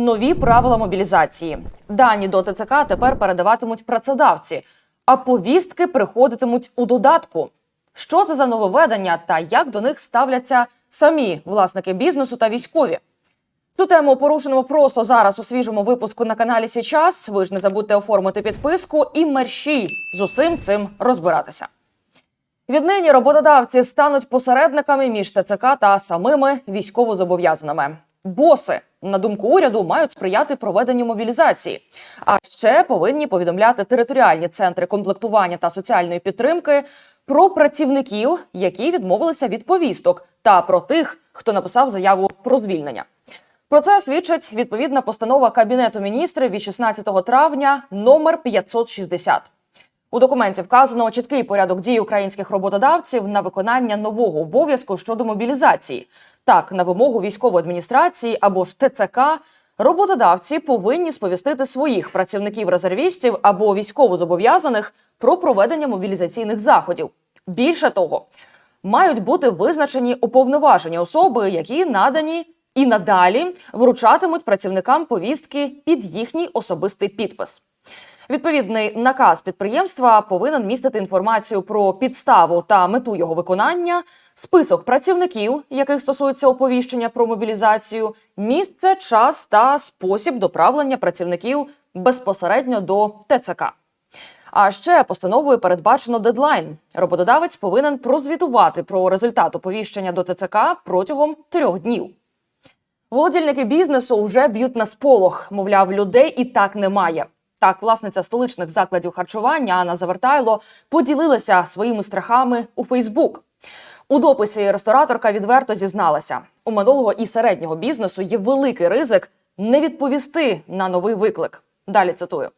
Нові правила мобілізації. Дані до ТЦК тепер передаватимуть працедавці, а повістки приходитимуть у додатку. Що це за нововведення та як до них ставляться самі власники бізнесу та військові? Цю тему порушуємо просто зараз у свіжому випуску на каналі Січас. Ви ж не забудьте оформити підписку і мерщій з усім цим розбиратися. Віднині роботодавці стануть посередниками між ТЦК та самими військовозобов'язаними. Боси, на думку уряду, мають сприяти проведенню мобілізації, а ще повинні повідомляти територіальні центри комплектування та соціальної підтримки про працівників, які відмовилися від повісток, та про тих, хто написав заяву про звільнення. Про це свідчить відповідна постанова Кабінету міністрів від 16 травня номер 560. У документі вказано чіткий порядок дій українських роботодавців на виконання нового обов'язку щодо мобілізації. Так, на вимогу військової адміністрації або ж ТЦК роботодавці повинні сповістити своїх працівників-резервістів або військовозобов'язаних про проведення мобілізаційних заходів. Більше того, мають бути визначені уповноважені особи, які надані і надалі вручатимуть працівникам повістки під їхній особистий підпис. Відповідний наказ підприємства повинен містити інформацію про підставу та мету його виконання, список працівників, яких стосується оповіщення про мобілізацію, місце, час та спосіб доправлення працівників безпосередньо до ТЦК. А ще постановою передбачено дедлайн. Роботодавець повинен прозвітувати про результат оповіщення до ТЦК протягом трьох днів. Володільники бізнесу вже б'ють на сполох. Мовляв, людей і так немає. Так, власниця столичних закладів харчування Анна Завертайло поділилася своїми страхами у Фейсбук. У дописі рестораторка відверто зізналася: у малого і середнього бізнесу є великий ризик не відповісти на новий виклик. Далі цитую: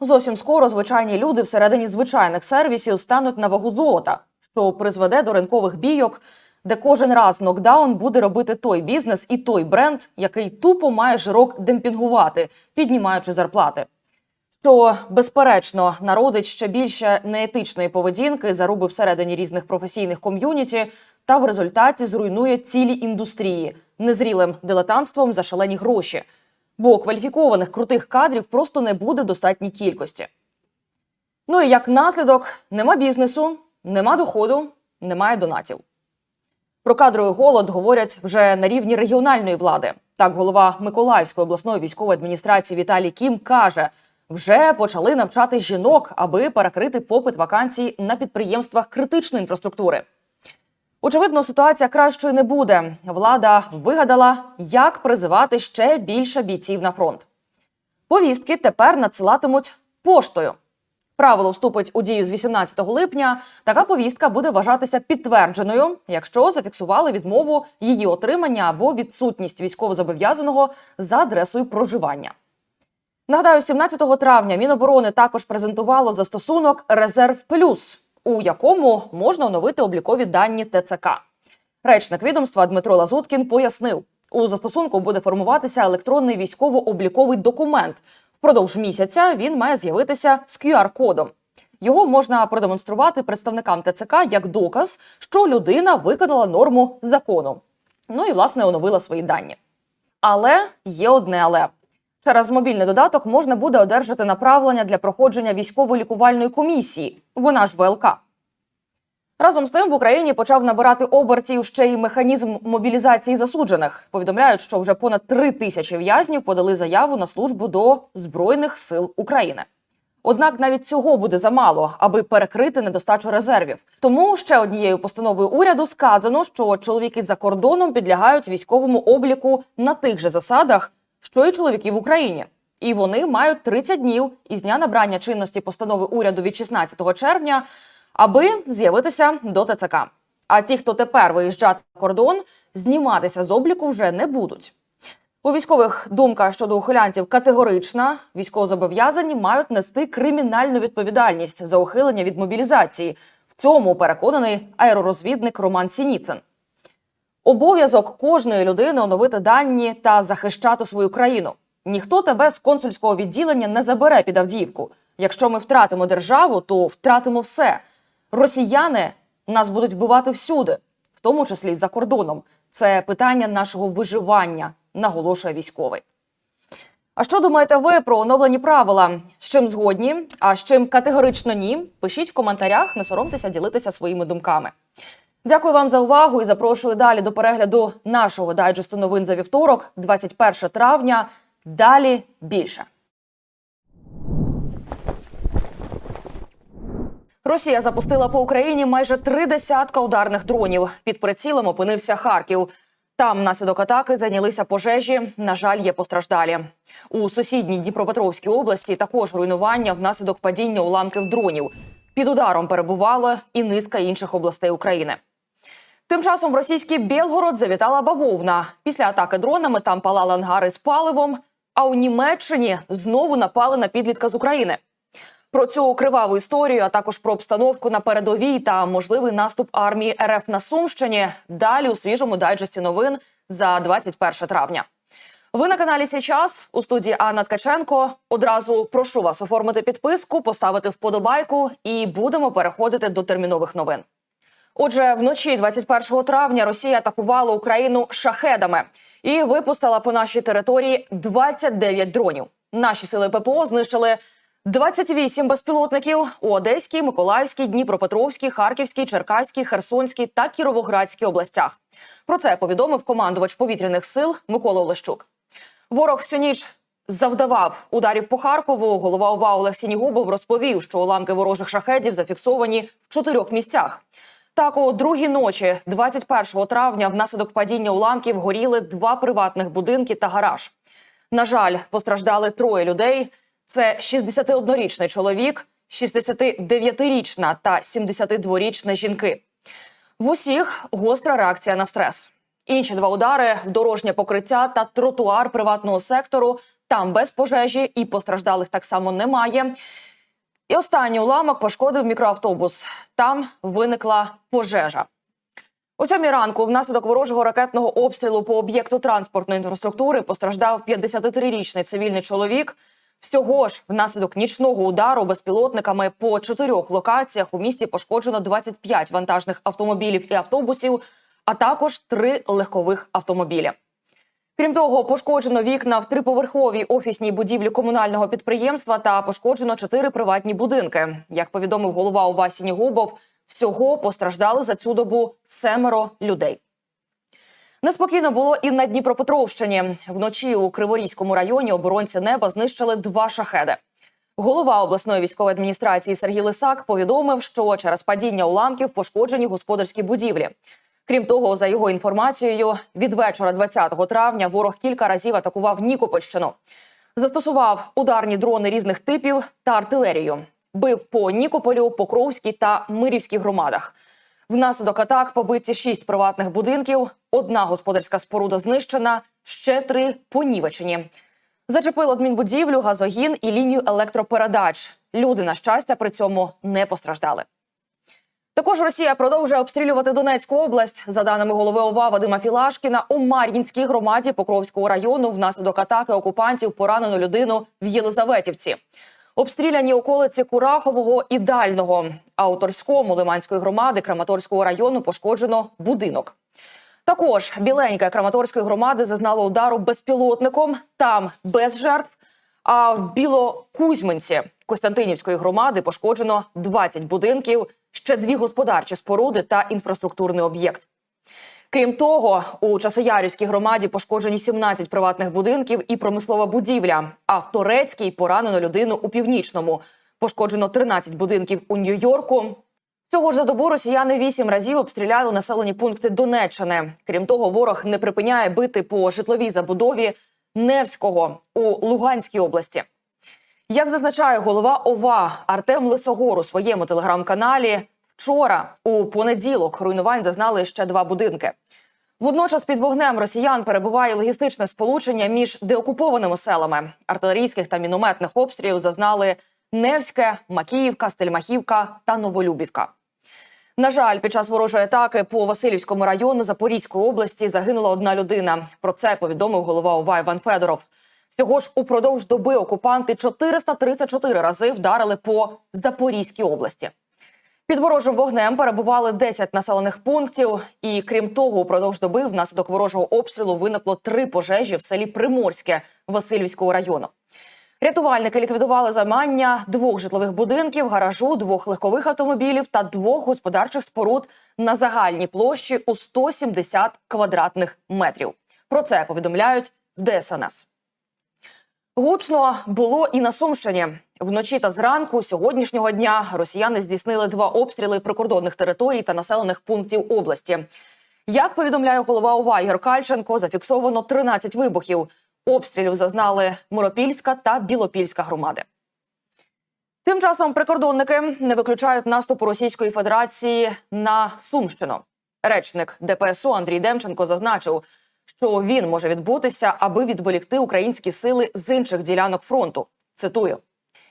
зовсім скоро звичайні люди всередині звичайних сервісів стануть на вагу золота, що призведе до ринкових бійок, де кожен раз нокдаун буде робити той бізнес і той бренд, який тупо має жирок демпінгувати, піднімаючи зарплати що безперечно народить ще більше неетичної поведінки, заруби всередині різних професійних ком'юніті, та в результаті зруйнує цілі індустрії незрілим дилетантством за шалені гроші, бо кваліфікованих крутих кадрів просто не буде в достатній кількості. Ну і як наслідок, нема бізнесу, нема доходу, немає донатів. Про кадровий голод говорять вже на рівні регіональної влади. Так, голова Миколаївської обласної військової адміністрації Віталій Кім каже – вже почали навчати жінок, аби перекрити попит вакансій на підприємствах критичної інфраструктури. Очевидно, ситуація кращою не буде. Влада вигадала, як призивати ще більше бійців на фронт. Повістки тепер надсилатимуть поштою. Правило вступить у дію з 18 липня. Така повістка буде вважатися підтвердженою, якщо зафіксували відмову її отримання або відсутність військовозобов'язаного за адресою проживання. Нагадаю, 17 травня Міноборони також презентувало застосунок Резерв Плюс, у якому можна оновити облікові дані ТЦК. Речник відомства Дмитро Лазуткін пояснив, у застосунку буде формуватися електронний військово-обліковий документ. Впродовж місяця він має з'явитися з QR-кодом. Його можна продемонструвати представникам ТЦК як доказ, що людина виконала норму закону. Ну і власне оновила свої дані. Але є одне але. Через мобільний додаток можна буде одержати направлення для проходження військово-лікувальної комісії. Вона ж ВЛК. Разом з тим в Україні почав набирати обертів ще й механізм мобілізації засуджених. Повідомляють, що вже понад три тисячі в'язнів подали заяву на службу до Збройних сил України. Однак навіть цього буде замало, аби перекрити недостачу резервів. Тому ще однією постановою уряду сказано, що чоловіки за кордоном підлягають військовому обліку на тих же засадах що й чоловіки в Україні. І вони мають 30 днів із дня набрання чинності постанови уряду від 16 червня, аби з'явитися до ТЦК. А ті, хто тепер виїжджати на кордон, зніматися з обліку вже не будуть. У військових думка щодо ухилянтів категорична. Військовозобов'язані мають нести кримінальну відповідальність за ухилення від мобілізації. В цьому переконаний аеророзвідник Роман Сініцин. Обов'язок кожної людини оновити дані та захищати свою країну. Ніхто тебе з консульського відділення не забере під Авдіївку. Якщо ми втратимо державу, то втратимо все. Росіяни нас будуть вбивати всюди, в тому числі за кордоном. Це питання нашого виживання, наголошує військовий. А що думаєте ви про оновлені правила? З чим згодні? А з чим категорично ні? Пишіть в коментарях, не соромтеся ділитися своїми думками. Дякую вам за увагу і запрошую далі до перегляду нашого дайджесту новин за вівторок, 21 травня. Далі більше. Росія запустила по Україні майже три десятка ударних дронів. Під прицілом опинився Харків. Там внаслідок атаки зайнялися пожежі. На жаль, є постраждалі. У сусідній Дніпропетровській області також руйнування внаслідок падіння уламків дронів. Під ударом перебувала і низка інших областей України. Тим часом в російський Білгород завітала бавовна. Після атаки дронами там палали ангари з паливом. А у Німеччині знову напали на підлітка з України. Про цю криваву історію, а також про обстановку на передовій та можливий наступ армії РФ на Сумщині. Далі у свіжому дайджесті новин за 21 травня. Ви на каналі Січас у студії Анна Ткаченко. Одразу прошу вас оформити підписку, поставити вподобайку, і будемо переходити до термінових новин. Отже, вночі 21 травня Росія атакувала Україну шахедами і випустила по нашій території 29 дронів. Наші сили ППО знищили 28 безпілотників у Одеській, Миколаївській, Дніпропетровській, Харківській, Черкаській, Херсонській та Кіровоградській областях. Про це повідомив командувач повітряних сил Микола Олещук. Ворог всю ніч завдавав ударів по Харкову. Голова ОВА Олег Сінігубов розповів, що уламки ворожих шахедів зафіксовані в чотирьох місцях. Так, у другій ночі, 21 травня, внаслідок падіння уламків горіли два приватних будинки та гараж. На жаль, постраждали троє людей. Це 61-річний чоловік, 69-річна та 72-річна жінки. В усіх гостра реакція на стрес. Інші два удари в дорожнє покриття та тротуар приватного сектору. Там без пожежі і постраждалих так само немає. І останній уламок пошкодив мікроавтобус. Там виникла пожежа. О сьомій ранку внаслідок ворожого ракетного обстрілу по об'єкту транспортної інфраструктури постраждав 53-річний цивільний чоловік. Всього ж внаслідок нічного удару безпілотниками по чотирьох локаціях у місті пошкоджено 25 вантажних автомобілів і автобусів, а також три легкових автомобілі. Крім того, пошкоджено вікна в триповерховій офісній будівлі комунального підприємства та пошкоджено чотири приватні будинки. Як повідомив голова ОВА Сінігубов, всього постраждали за цю добу семеро людей. Неспокійно було і на Дніпропетровщині. Вночі у Криворізькому районі оборонці неба знищили два шахеди. Голова обласної військової адміністрації Сергій Лисак повідомив, що через падіння уламків пошкоджені господарські будівлі. Крім того, за його інформацією, від вечора 20 травня ворог кілька разів атакував Нікопольщину. Застосував ударні дрони різних типів та артилерію. Бив по Нікополю, Покровській та Мирівській громадах. Внаслідок атак побиті шість приватних будинків, одна господарська споруда знищена, ще три понівечені. Зачепило адмінбудівлю, газогін і лінію електропередач. Люди, на щастя, при цьому не постраждали. Також Росія продовжує обстрілювати Донецьку область. За даними голови ОВА Вадима Філашкіна, у Мар'їнській громаді Покровського району внаслідок атаки окупантів поранено людину в Єлизаветівці. Обстріляні околиці Курахового і Дального. А у Торському Лиманської громади Краматорського району пошкоджено будинок. Також біленька Краматорської громади зазнала удару безпілотником. Там без жертв. А в Білокузьминці Костянтинівської громади пошкоджено 20 будинків, ще дві господарчі споруди та інфраструктурний об'єкт. Крім того, у Часоярівській громаді пошкоджені 17 приватних будинків і промислова будівля. А в Торецькій поранено людину у північному. Пошкоджено 13 будинків у Нью-Йорку. Цього ж за добу росіяни вісім разів обстріляли населені пункти Донеччини. Крім того, ворог не припиняє бити по житловій забудові Невського у Луганській області. Як зазначає голова ОВА Артем Лисогор у своєму телеграм-каналі, вчора у понеділок руйнувань зазнали ще два будинки. Водночас під вогнем росіян перебуває логістичне сполучення між деокупованими селами. Артилерійських та мінометних обстрілів зазнали Невське, Макіївка, Стельмахівка та Новолюбівка. На жаль, під час ворожої атаки по Васильівському району Запорізької області загинула одна людина. Про це повідомив голова ОВА Іван Федоров. Всього ж упродовж доби окупанти 434 рази вдарили по Запорізькій області. Під ворожим вогнем перебували 10 населених пунктів. І крім того, упродовж доби внаслідок ворожого обстрілу виникло три пожежі в селі Приморське Васильівського району. Рятувальники ліквідували займання двох житлових будинків, гаражу, двох легкових автомобілів та двох господарчих споруд на загальній площі у 170 квадратних метрів. Про це повідомляють в ДСНС. Гучно було і на Сумщині. Вночі та зранку сьогоднішнього дня росіяни здійснили два обстріли прикордонних територій та населених пунктів області. Як повідомляє голова ОВА Ігор Кальченко, зафіксовано 13 вибухів. Обстрілів зазнали Миропільська та Білопільська громади. Тим часом прикордонники не виключають наступу Російської Федерації на Сумщину. Речник ДПСУ Андрій Демченко зазначив, що він може відбутися, аби відволікти українські сили з інших ділянок фронту. Цитую.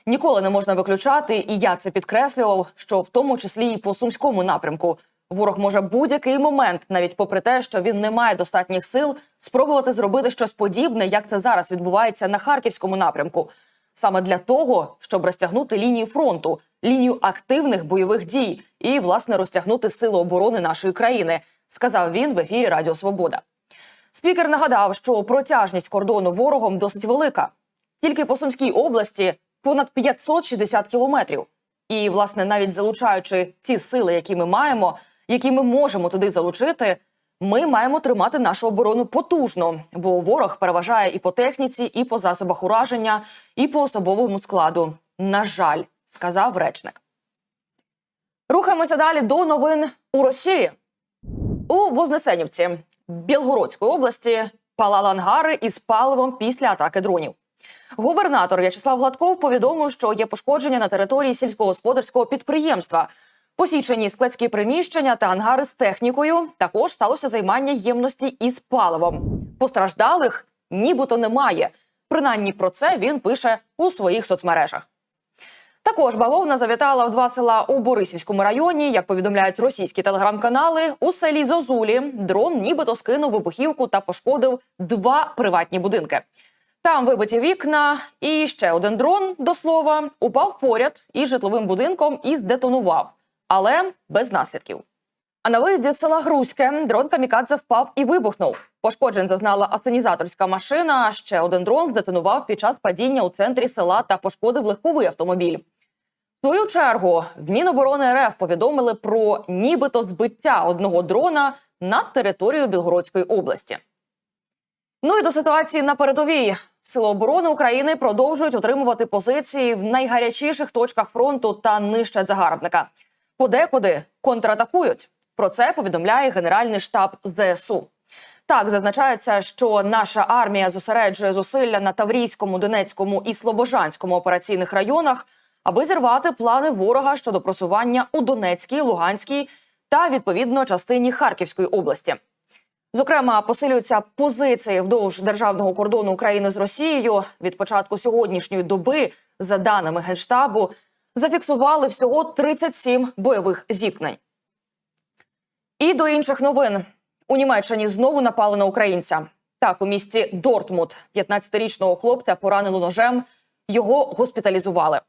Ніколи не можна виключати, і я це підкреслював, що в тому числі і по сумському напрямку ворог може будь-який момент, навіть попри те, що він не має достатніх сил, спробувати зробити щось подібне, як це зараз відбувається на харківському напрямку, саме для того, щоб розтягнути лінію фронту, лінію активних бойових дій і власне розтягнути сили оборони нашої країни, сказав він в ефірі Радіо Свобода. Спікер нагадав, що протяжність кордону ворогом досить велика. Тільки по Сумській області понад 560 кілометрів. І, власне, навіть залучаючи ці сили, які ми маємо, які ми можемо туди залучити, ми маємо тримати нашу оборону потужно, бо ворог переважає і по техніці, і по засобах ураження, і по особовому складу. На жаль, сказав речник. Рухаємося далі до новин у Росії. У Вознесенівці Білгородської області палали ангари із паливом після атаки дронів. Губернатор В'ячеслав Гладков повідомив, що є пошкодження на території сільськогосподарського підприємства. Посічені складські приміщення та ангари з технікою. Також сталося займання ємності із паливом. Постраждалих нібито немає. Принаймні про це він пише у своїх соцмережах. Також бавовна завітала в два села у Борисівському районі. Як повідомляють російські телеграм-канали, у селі Зозулі дрон нібито скинув вибухівку та пошкодив два приватні будинки. Там вибиті вікна, і ще один дрон, до слова, упав поряд із житловим будинком і здетонував, але без наслідків. А на виїзді з села Грузьке дрон камікадзе впав і вибухнув. Пошкоджень зазнала асенізаторська машина. Ще один дрон здетонував під час падіння у центрі села та пошкодив легковий автомобіль. В свою чергу в Міноборони РФ повідомили про нібито збиття одного дрона над територією Білгородської області. Ну і до ситуації на передовій. Сили оборони України продовжують отримувати позиції в найгарячіших точках фронту та нищать загарбника. Подекуди контратакують. Про це повідомляє Генеральний штаб ЗСУ. Так зазначається, що наша армія зосереджує зусилля на Таврійському, Донецькому і Слобожанському операційних районах, аби зірвати плани ворога щодо просування у Донецькій, Луганській та відповідно частині Харківської області. Зокрема, посилюються позиції вдовж державного кордону України з Росією. Від початку сьогоднішньої доби, за даними генштабу, зафіксували всього 37 бойових зіткнень. І до інших новин у Німеччині знову напали на українця. Так, у місті Дортмут 15-річного хлопця поранили ножем. Його госпіталізували.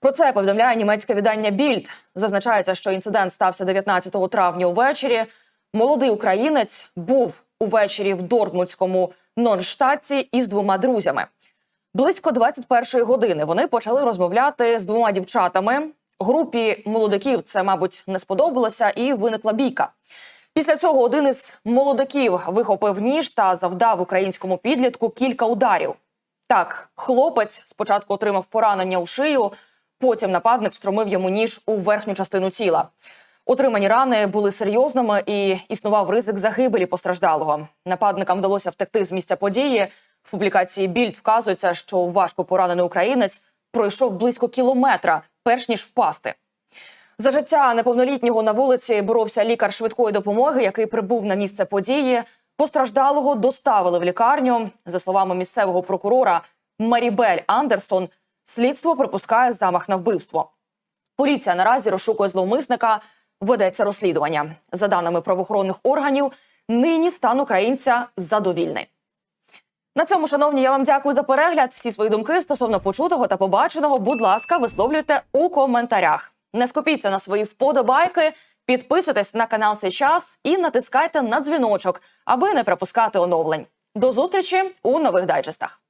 Про це повідомляє німецьке видання Більд. Зазначається, що інцидент стався 19 травня увечері. Молодий українець був увечері в Дортмутському Нонштадті із двома друзями. Близько 21-ї години вони почали розмовляти з двома дівчатами. Групі молодиків це, мабуть, не сподобалося, і виникла бійка. Після цього один із молодиків вихопив ніж та завдав українському підлітку кілька ударів. Так, хлопець спочатку отримав поранення у шию, потім нападник встромив йому ніж у верхню частину тіла. Отримані рани були серйозними і існував ризик загибелі постраждалого. Нападникам вдалося втекти з місця події. В публікації Більд вказується, що важко поранений українець пройшов близько кілометра, перш ніж впасти. За життя неповнолітнього на вулиці боровся лікар швидкої допомоги, який прибув на місце події. Постраждалого доставили в лікарню. За словами місцевого прокурора Марібель Андерсон, слідство припускає замах на вбивство. Поліція наразі розшукує зловмисника. Ведеться розслідування. За даними правоохоронних органів, нині стан українця задовільний. На цьому, шановні, я вам дякую за перегляд. Всі свої думки стосовно почутого та побаченого, будь ласка, висловлюйте у коментарях. Не скупіться на свої вподобайки, підписуйтесь на канал Сейчас і натискайте на дзвіночок, аби не пропускати оновлень. До зустрічі у нових дайджестах.